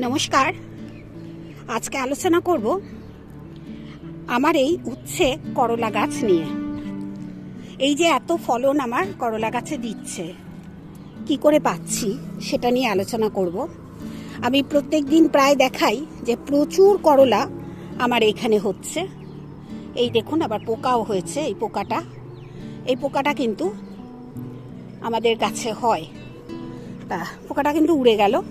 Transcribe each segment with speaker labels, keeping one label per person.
Speaker 1: নমস্কার। আজকে আলোচনা করব আমার এই উচ্ছে করলা গাছ নিয়ে। এই যে এত ফলন আমার করলা গাছে দিচ্ছে, কি করে পাচ্ছি সেটা নিয়ে আলোচনা করব। আমি প্রত্যেক দিন প্রায় দেখাই যে প্রচুর করলা আমার এখানে হচ্ছে। এই দেখুন, আবার পোকাও হয়েছে এই পোকাটা। এই পোকাটা কিন্তু আমাদের গাছে হয়। তা, পোকাটা কিন্তু উড়ে গেল।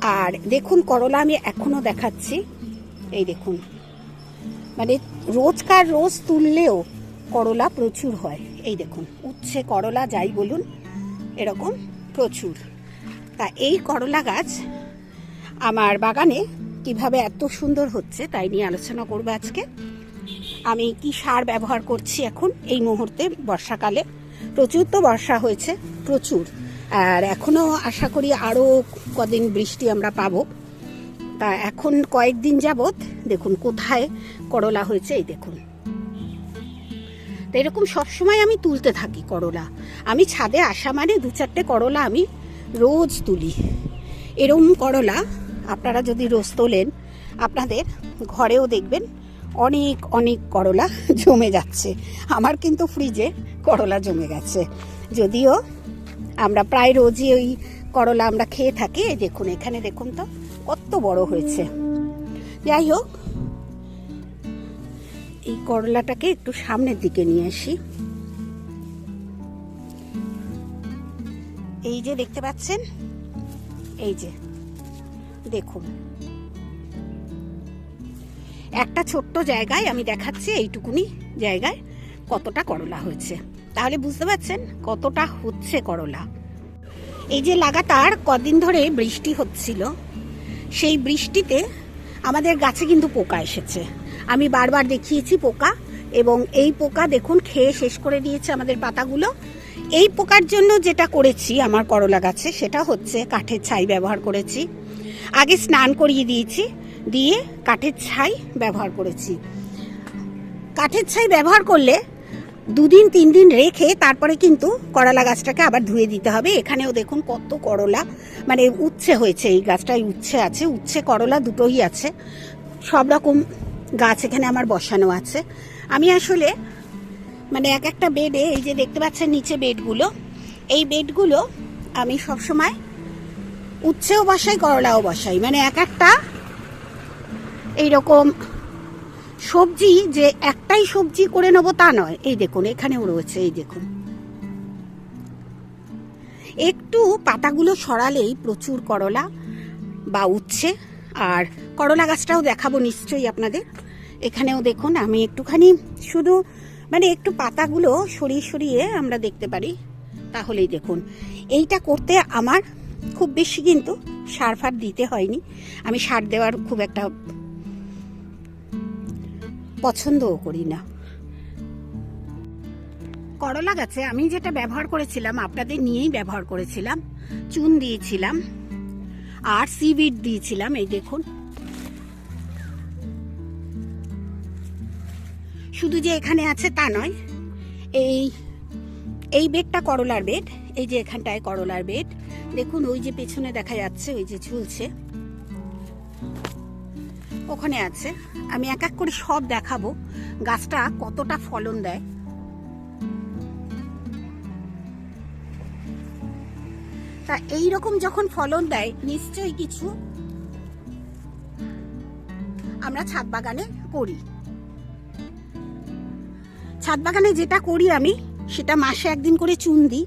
Speaker 1: আর দেখুন করলা আমি এখনও দেখাচ্ছি। এই দেখুন। মানে রোজকার রোজ তুললেও করলা প্রচুর হয়। এই দেখুন, উচ্ছে করলা যাই বলুন, এরকম প্রচুর। তা এই করলা গাছ আমার বাগানে কীভাবে এত সুন্দর হচ্ছে তাই নিয়ে আলোচনা করব আজকে। আমি কি সার ব্যবহার করছি এখন? এই মুহূর্তে বর্ষাকালে প্রচুর তো বর্ষা হয়েছে, প্রচুর। আর এখনও আশা করি আরও কদিন বৃষ্টি আমরা পাবো। তা এখন কয়েকদিন যাবৎ দেখুন কোথায় করলা হয়েছে, এই দেখুন। তো এরকম সবসময় আমি তুলতে থাকি করলা। আমি ছাদে আসা মানে দু চারটে করলা আমি রোজ তুলি। এরম করলা আপনারা যদি রোজ তোলেন, আপনাদের ঘরেও দেখবেন অনেক অনেক করলা জমে যাচ্ছে। আমার কিন্তু ফ্রিজে করলা জমে গেছে। যদিও আমরা প্রায় রোজই ওই করলা আমরা খেয়ে থাকি। দেখুন, এখানে দেখুন তো, কত বড় হয়েছে। যাই হোক, এই করলাটাকে একটু সামনের দিকে নিয়ে আসি। এই যে দেখতে পাচ্ছেন? এই যে, দেখুন। একটা ছোট্ট জায়গায় আমি দেখাচ্ছি, এইটুকুনি জায়গায় কতটা করলা হয়েছে। তাহলে বুঝতে পারছেন কতটা হচ্ছে করলা। এই যে লাগাতার কদিন ধরে বৃষ্টি হচ্ছিল, সেই বৃষ্টিতে আমাদের গাছে কিন্তু পোকা এসেছে। আমি বারবার দেখিয়েছি পোকা এবং এই পোকা দেখুন খেয়ে শেষ করে দিয়েছে আমাদের পাতাগুলো। এই পোকার জন্য যেটা করেছি আমার করলা গাছে, সেটা হচ্ছে কাঠের ছাই ব্যবহার করেছি। আগে স্নান করিয়ে দিয়েছি, দিয়ে কাঠের ছাই ব্যবহার করেছি। কাঠের ছাই ব্যবহার করলে দুদিন তিন দিন রেখে তারপরে কিন্তু করলা গাছটাকে আবার ধুয়ে দিতে হবে। এখানেও দেখুন কত করলা। মানে উচ্ছে হয়েছে এই গাছটায়, উচ্ছে আছে। উচ্ছে, করলা দুটোই আছে। সব রকম গাছ এখানে আমার বসানো আছে। আমি আসলে মানে এক একটা বেডে এই যে দেখতে পাচ্ছেন নিচে বেডগুলো এই বেডগুলো আমি সবসময় উচ্ছেও বসাই, করলাও বসাই। মানে এক একটা এইরকম সবজি যে একটাই সবজি করে নেব তা নয়। এই দেখুন, এখানেও রয়েছে, এই দেখুন। একটু পাতাগুলো সরালেই প্রচুর করলা বা উচ্ছে, আর করলা গাছটাও দেখাবো নিশ্চয়ই আপনাদের। এখানেও দেখুন, আমি একটুখানি শুধু মানে একটু পাতাগুলো সরিয়ে সরিয়ে আমরা দেখতে পারি। তাহলেই দেখুন, এইটা করতে আমার খুব বেশি কিন্তু সার ফার দিতে হয়নি। আমি সার দেওয়ার খুব একটা পছন্দও করি না। করলা গাছে আমি যেটা ব্যবহার করেছিলাম, আপনাদের নিয়েই ব্যবহার করেছিলাম। চুন দিয়েছিলাম, আর সিভিড দিয়েছিলাম, এই দেখুন। শুধু যে এখানে আছে তা নয়, এই এই বেডটা করলার বেড, এই যে এখানটায় করলার বেড, দেখুন ওই যে পেছনে দেখা যাচ্ছে, ওই যে ঝুলছে। ওখানে আছে। আমি এক এক করে সব দেখাবো। গাছটা কতটা ফলন দেয়। তা এই রকম যখন ফলন দেয়, নিশ্চয়ই কিছু আমরা ছাদ বাগানে করি। ছাদ বাগানে যেটা করি আমি, সেটা মাসে একদিন করে চুন দিই।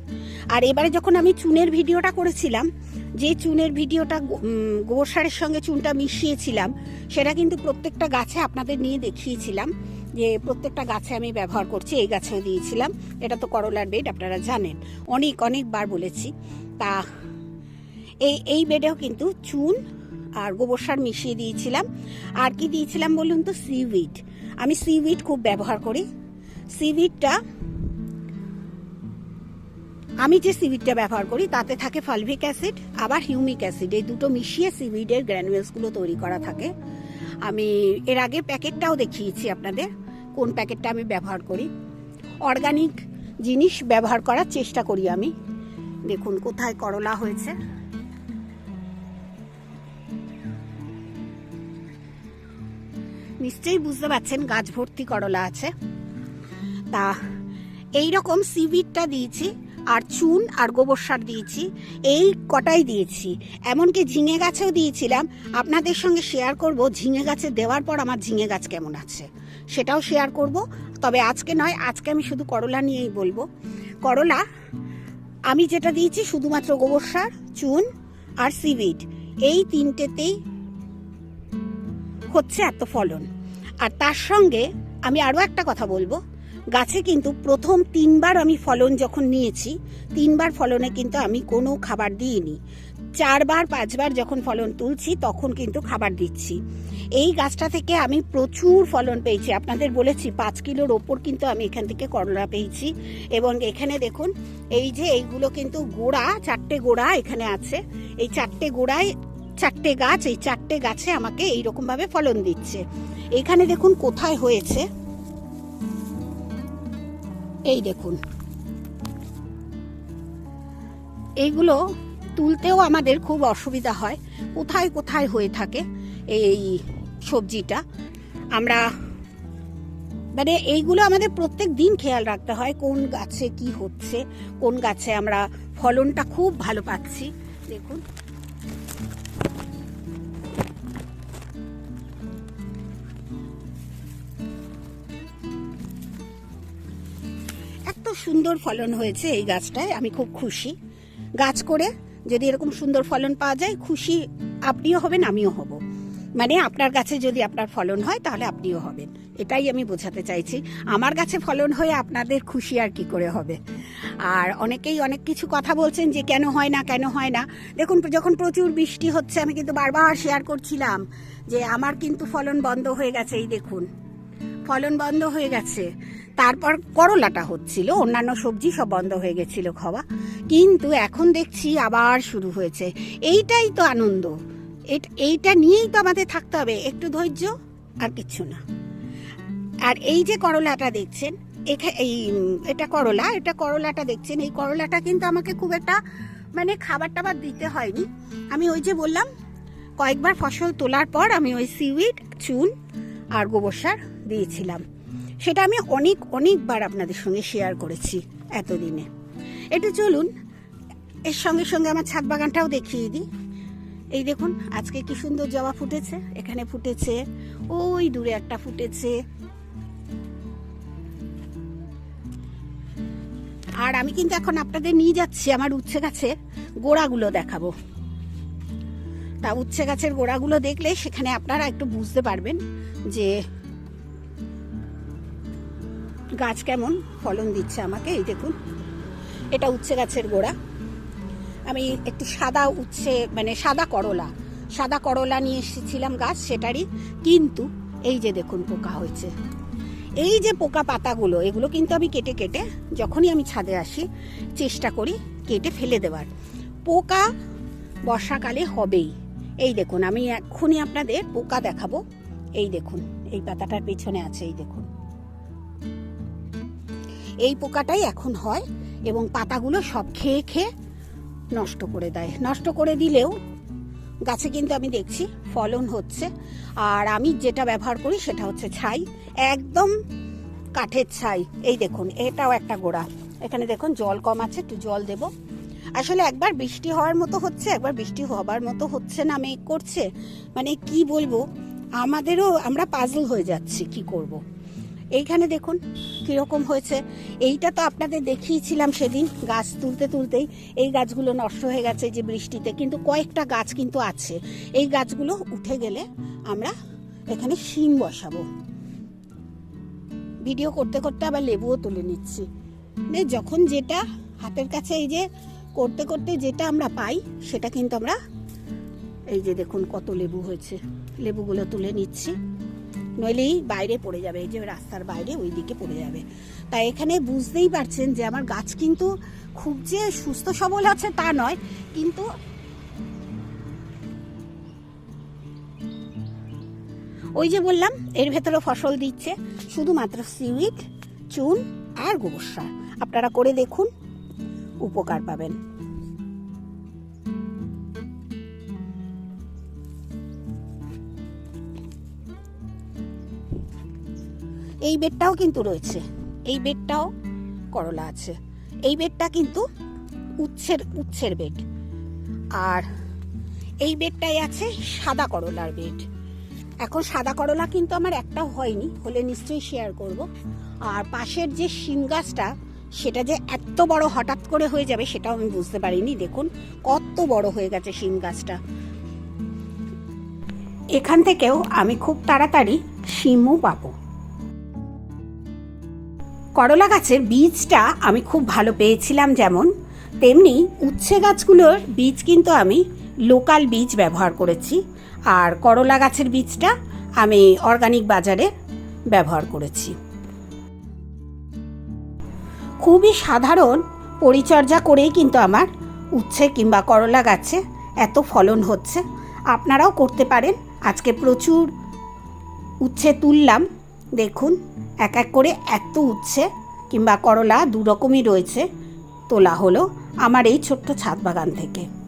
Speaker 1: আর এবারে যখন আমি চুনের ভিডিওটা করেছিলাম যে চুনের ভিডিওটা গোবর সারের সঙ্গে চুনটা মিশিয়েছিলাম, সেটা কিন্তু প্রত্যেকটা গাছে আপনাদের নিয়ে দেখিয়েছিলাম যে প্রত্যেকটা গাছে আমি ব্যবহার করছি, এই গাছেও দিয়েছিলাম। এটা তো করলার বেড, আপনারা জানেন। অনেক, অনেকবার বলেছি। তা এই এই বেডেও কিন্তু চুন আর গোবর সার মিশিয়ে দিয়েছিলাম। আর কি দিয়েছিলাম বলুন তো? সিউইড আমি সিউইড খুব ব্যবহার করি। সিউইডটা আমি যে সিভিডটা ব্যবহার করি, তাতে থাকে ফালভিক অ্যাসিড, আবার হিউমিক অ্যাসিড। এই দুটো মিশিয়ে সিভিডের গ্র্যানুয়েলসগুলো তৈরি করা থাকে। আমি এর আগে প্যাকেটটাও দেখিয়েছি আপনাদের, কোন প্যাকেটটা আমি ব্যবহার করি। অর্গানিক জিনিস ব্যবহার করার চেষ্টা করি আমি। দেখুন, কোথায় করলা হয়েছে। নিশ্চয়ই বুঝতে পারছেন গাছ ভর্তি করলা আছে। তা এই রকম সিভিডটা দিয়েছি আর চুন আর গোবর সার দিয়েছি। এই কটাই দিয়েছি। এমনকি ঝিঙে গাছেও দিয়েছিলাম। আপনাদের সঙ্গে শেয়ার করব ঝিঙে গাছে দেওয়ার পর আমার ঝিঙে গাছ কেমন আছে। সেটাও শেয়ার করব। তবে আজকে নয়, আজকে আমি শুধু করলা নিয়েই বলব। করলা, আমি যেটা দিয়েছি শুধুমাত্র গোবর সার, চুন আর সিভিড এই তিনটেতেই হচ্ছে এত ফলন। আর তার সঙ্গে আমি আরও একটা কথা বলব। গাছে কিন্তু প্রথম তিনবার আমি ফলন যখন নিয়েছি, তিনবার ফলনে কিন্তু আমি কোনো খাবার দিইনি। চারবার, পাঁচবার যখন ফলন তুলছি, তখন কিন্তু খাবার দিচ্ছি। এই গাছটা থেকে আমি প্রচুর ফলন পেয়েছি। আপনাদের বলেছি, পাঁচ কিলোর ওপর কিন্তু আমি এখান থেকে করলা পেয়েছি। এবং এখানে দেখুন, এই যে এইগুলো কিন্তু গোড়া, চারটে গোড়া এখানে আছে। এই চারটে গোড়ায়, চারটে গাছ, এই চারটে গাছে আমাকে এইরকমভাবে ফলন দিচ্ছে। এখানে দেখুন কোথায় হয়েছে। এই দেখুন। এইগুলো তুলতেও আমাদের খুব অসুবিধা হয়। কোথায় কোথায় হয়ে থাকে এই সবজিটা? আমরা মানে এইগুলো আমাদের প্রত্যেক দিন খেয়াল রাখতে হয়, কোন গাছে কি হচ্ছে, কোন গাছে আমরা ফলনটা খুব ভালো পাচ্ছি। দেখুন। সুন্দর ফলন হয়েছে এই গাছটায়, আমি খুব খুশি। গাছ করে যদি এরকম সুন্দর ফলন পাওয়া যায়, খুশি আপনিও হবেন, আমিও হব। মানে আপনার গাছে যদি আপনার ফলন হয়, তাহলে আপনিও হবেন। এটাই আমি বোঝাতে চাইছি। আমার গাছে ফলন হয়ে আপনাদের খুশি আর কি করে হবে? আর অনেকেই অনেক কিছু কথা বলছেন যে কেন হয় না, কেন হয় না। দেখুন, যখন প্রচুর বৃষ্টি হচ্ছে, আমি কিন্তু বারবার শেয়ার করছিলাম যে আমার কিন্তু ফলন বন্ধ হয়ে গেছে, এই দেখুন। ফলন বন্ধ হয়ে গেছে। তারপর করলাটা হচ্ছিল, অন্যান্য সবজি সব বন্ধ হয়ে গেছিল খাওয়া। কিন্তু এখন দেখছি আবার শুরু হয়েছে। এইটাই তো আনন্দ। এইটা নিয়েই তো আমাদের থাকতে হবে। একটু ধৈর্য আর কিচ্ছু না। আর এই যে করলাটা দেখছেন এই এটা করলা, এটা করলাটা দেখছেন, এই করলাটা কিন্তু আমাকে খুব একটা মানে খাবার টাবার দিতে হয়নি। আমি ওই যে বললাম, কয়েকবার ফসল তোলার পর আমি ওই সিউইড চুন আর গোবর সার দিয়েছিলাম। সেটা আমি অনেক, অনেকবার আপনাদের সঙ্গে শেয়ার করেছি এতদিনে। একটু চলুন, এর সঙ্গে সঙ্গে আমার ছাদ বাগানটাও দেখিয়ে দিই। এই দেখুন, আজকে কি সুন্দর জবা ফুটেছে। এখানে ফুটেছে, ওই দূরে একটা ফুটেছে। আর আমি কিন্তু এখন আপনাদের নিয়ে যাচ্ছি, আমার উচ্ছে গাছের গোড়াগুলো দেখাবো। তা উচ্ছে গাছের গোড়াগুলো দেখলে সেখানে আপনারা একটু বুঝতে পারবেন যে গাছ কেমন? ফলন দিচ্ছে আমাকে, এই দেখুন। এটা উচ্ছে গাছের গোড়া। আমি একটু সাদা উচ্ছে মানে সাদা করলা। সাদা করলা নিয়ে এসেছিলাম গাছ সেটারই। কিন্তু এই যে দেখুন পোকা হয়েছে। এই যে পোকা পাতাগুলো, এগুলো কিন্তু আমি কেটে কেটে যখনই আমি ছাদে আসি, চেষ্টা করি কেটে ফেলে দেওয়ার। পোকা বর্ষাকালে হবেই। এই দেখুন, আমি এক্ষুনি আপনাদের পোকা দেখাবো। এই দেখুন, এই পাতাটার পেছনে আছে, এই দেখুন। এই পোকাটাই এখন হয় এবং পাতাগুলো সব খেয়ে খেয়ে নষ্ট করে দেয়। নষ্ট করে দিলেও গাছে কিন্তু আমি দেখছি ফলন হচ্ছে। আর আমি যেটা ব্যবহার করি সেটা হচ্ছে ছাই, একদম কাঠের ছাই। এই দেখুন, এটাও একটা গোড়া। এখানে দেখুন, জল কম আছে, একটু জল দেব। আসলে একবার বৃষ্টি হওয়ার মতো হচ্ছে, একবার বৃষ্টি হবার মতো হচ্ছে না, মেঘ করছে। মানে কি বলব, আমাদেরও আমরা পাজল হয়ে যাচ্ছি, কি করব। এইখানে দেখুন কীরকম হয়েছে। এইটা তো আপনাদের দেখিয়েছিলাম সেদিন গাছ তুলতে তুলতেই। এই গাছগুলো নষ্ট হয়ে গেছে যে বৃষ্টিতে, কিন্তু কয়েকটা গাছ কিন্তু আছে। এই গাছগুলো উঠে গেলে আমরা এখানে শিম বসাবো। ভিডিও করতে করতে আবার লেবুও তুলে নিচ্ছি। যখন যেটা হাতের কাছে এই যে করতে করতে যেটা আমরা পাই, সেটা কিন্তু আমরা এই যে দেখুন কত লেবু হয়েছে। লেবুগুলো তুলে নিচ্ছি। নইলেই বাইরে পড়ে যাবে, এই যে রাস্তার বাইরে ওই দিকে পড়ে যাবে। তাই এখানে বুঝতেই পারছেন যে আমার গাছ কিন্তু খুব যে সুস্থ সবল আছে তা নয়, কিন্তু ওই যে বললাম, এর ভেতরে ফসল দিচ্ছে, শুধুমাত্র সিউইড চুন আর গোবর সার। আপনারা করে দেখুন, উপকার পাবেন। এই বেডটাও কিন্তু রয়েছে। এই বেডটাও করলা আছে। এই বেডটা কিন্তু উচ্ছের উচ্ছের বেড। আর এই বেডটাই আছে সাদা করলার বেড। এখন সাদা করলা কিন্তু আমার একটাও হয়নি, হলে নিশ্চয়ই শেয়ার করব। আর পাশের যে শিম গাছটা, সেটা যে এত বড় হঠাৎ করে হয়ে যাবে, সেটাও আমি বুঝতে পারিনি। দেখুন, কত বড় হয়ে গেছে শিম গাছটা। এখান থেকেও আমি খুব তাড়াতাড়ি শিমও পাবো। করলা গাছের বীজটা আমি খুব ভালো পেয়েছিলাম যেমন, তেমনি উচ্ছে গাছগুলোর বীজ কিন্তু আমি লোকাল বীজ ব্যবহার করেছি। আর করলা গাছের বীজটা আমি অর্গানিক বাজারে ব্যবহার করেছি। খুবই সাধারণ পরিচর্যা করেই কিন্তু আমার উচ্ছে কিংবা করলা গাছে এত ফলন হচ্ছে। আপনারাও করতে পারেন। আজকে প্রচুর উচ্ছে তুললাম। দেখুন, এক এক করে এত উচ্ছে, কিংবা করলা দু রকমই রয়েছে। তোলা হলো আমার এই ছোট্ট ছাদ বাগান থেকে।